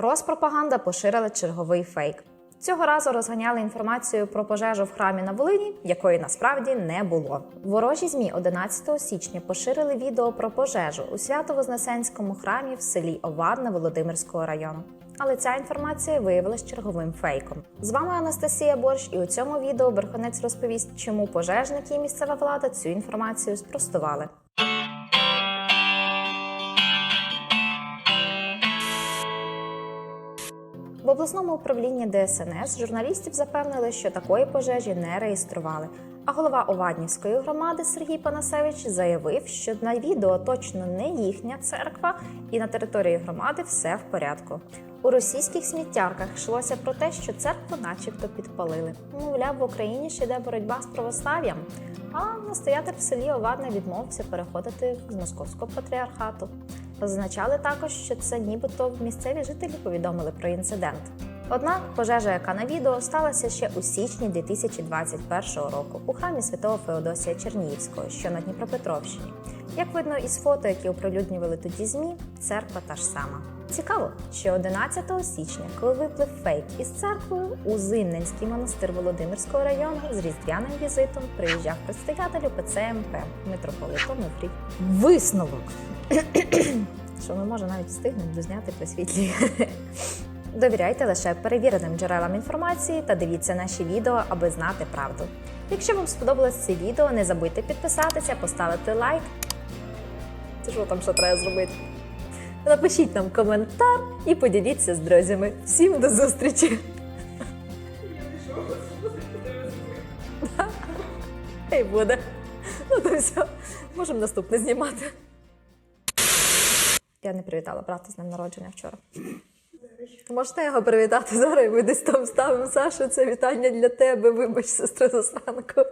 Розпропаганда поширила черговий фейк. Цього разу розганяли інформацію про пожежу в храмі на Волині, якої насправді не було. Ворожі змі 11 січня поширили відео про пожежу у Свято-Вознесенському храмі в селі Овадне Володимирського району. Але ця інформація виявилась черговим фейком. З вами Анастасія Борщ, і у цьому відео Верхонець розповість, чому пожежники і місцева влада цю інформацію спростували. В обласному управлінні ДСНС журналістів запевнили, що такої пожежі не реєстрували. А голова Оваднівської громади Сергій Панасевич заявив, що на відео точно не їхня церква, і на території громади все в порядку. У російських сміттярках йшлося про те, що церкву начебто підпалили. Мовляв, в Україні ще йде боротьба з православ'ям. А настоятель в селі Овадне відмовився переходити з московського патріархату. Зазначали також, що це нібито місцеві жителі повідомили про інцидент. Однак пожежа, яка на відео сталася ще у січні 2021 року у храмі святого Феодосія Чернігівського, що на Дніпропетровщині. Як видно із фото, які оприлюднювали тоді ЗМІ, церква та ж сама. Цікаво, що 11 січня, коли виплив фейк із церквою, у Зимненський монастир Володимирського району з різдвяним візитом приїжджав предстоятель УПЦ МП митрополит Онуфрій. Висновок! що ми може навіть встигнемо дозняти при світлі. Довіряйте лише перевіреним джерелам інформації та дивіться наші відео, аби знати правду. Якщо вам сподобалось це відео, не забудьте підписатися, поставити лайк. Це що там ще треба зробити? Напишіть нам коментар і поділіться з друзями. Всім до зустрічі! Хай буде. Ну то все, можемо наступне знімати. Я не привітала брата з днем народження вчора. Можете його привітати зараз, і ми десь там ставимо Саша. Це вітання для тебе. Вибач, сестра Засранко.